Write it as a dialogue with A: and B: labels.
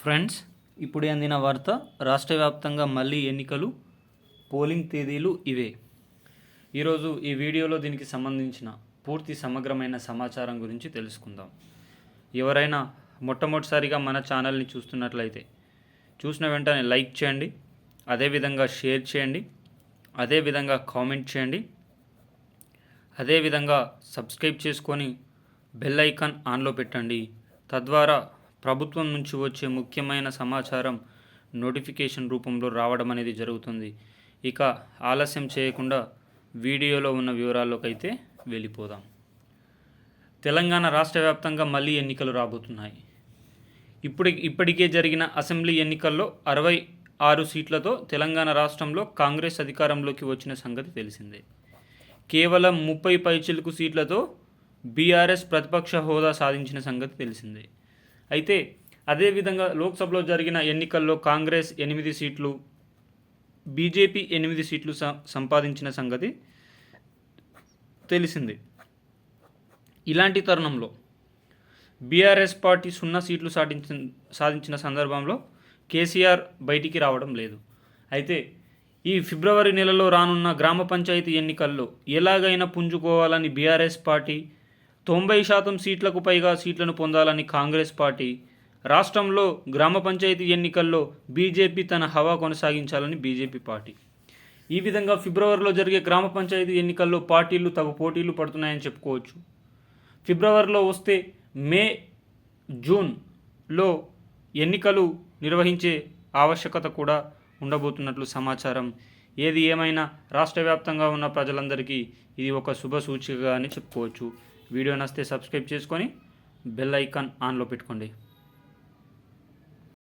A: Friends ఇప్పుడే అందిన వార్త రాష్ట్ర వ్యాప్తంగా మళ్ళీ ఎన్నికలు పోలింగ్ తేదీలు ఇవే. ఈరోజు ఈ వీడియోలో దీనికి సంబంధించిన పూర్తి సమగ్రమైన సమాచారం గురించి తెలుసుకుందాం. ఎవరైనా మొట్టమొదటిసారిగా మన ఛానల్ని చూస్తున్నట్లయితే చూసిన వెంటనే లైక్ చేయండి అదేవిధంగా షేర్ చేయండి అదేవిధంగా కామెంట్ చేయండి అదేవిధంగా సబ్స్క్రైబ్ చేసుకొని బెల్ ఐకాన్ ఆన్లో పెట్టండి. తద్వారా ప్రభుత్వం నుంచి వచ్చే ముఖ్యమైన సమాచారం నోటిఫికేషన్ రూపంలో రావడం అనేది జరుగుతుంది. ఇక ఆలస్యం చేయకుండా వీడియోలో ఉన్న వివరాల్లోకైతే వెళ్ళిపోదాం. తెలంగాణ రాష్ట్ర వ్యాప్తంగా మళ్ళీ ఎన్నికలు రాబోతున్నాయి. ఇప్పుడు ఇప్పటికే జరిగిన అసెంబ్లీ ఎన్నికల్లో అరవై ఆరు సీట్లతో తెలంగాణ రాష్ట్రంలో కాంగ్రెస్ అధికారంలోకి వచ్చిన సంగతి తెలిసిందే. కేవలం ముప్పై పైచిలుకు సీట్లతో బీఆర్ఎస్ ప్రతిపక్ష హోదా సాధించిన సంగతి తెలిసిందే. అయితే అదేవిధంగా లోక్సభలో జరిగిన ఎన్నికల్లో కాంగ్రెస్ ఎనిమిది సీట్లు బీజేపీ ఎనిమిది సీట్లు సంపాదించిన సంగతి తెలిసింది. ఇలాంటి తరుణంలో బీఆర్ఎస్ పార్టీ సున్నా సీట్లు సాధించిన సాధించిన సందర్భంలో కేసీఆర్ బయటికి రావడం లేదు. అయితే ఈ ఫిబ్రవరి నెలలో రానున్న గ్రామ పంచాయతీ ఎన్నికల్లో ఎలాగైనా పుంజుకోవాలని బీఆర్ఎస్ పార్టీ తొంభై శాతం సీట్లకు పైగా సీట్లను పొందాలని కాంగ్రెస్ పార్టీ రాష్ట్రంలో గ్రామ పంచాయతీ ఎన్నికల్లో బీజేపీ తన హవా కొనసాగించాలని బీజేపీ పార్టీ. ఈ విధంగా ఫిబ్రవరిలో జరిగే గ్రామ పంచాయతీ ఎన్నికల్లో పార్టీలు తగు పోటీలు పడుతున్నాయని చెప్పుకోవచ్చు. ఫిబ్రవరిలో వస్తే మే జూన్లో ఎన్నికలు నిర్వహించే ఆవశ్యకత కూడా ఉండబోతున్నట్లు సమాచారం. ఏది ఏమైనా రాష్ట్ర వ్యాప్తంగా ఉన్న ప్రజలందరికీ ఇది ఒక శుభ సూచికగా అని చెప్పుకోవచ్చు. వీడియో నస్తే సబ్స్క్రైబ్ చేసుకొని బెల్ ఐకాన్ ఆన్లో పెట్టుకోండి.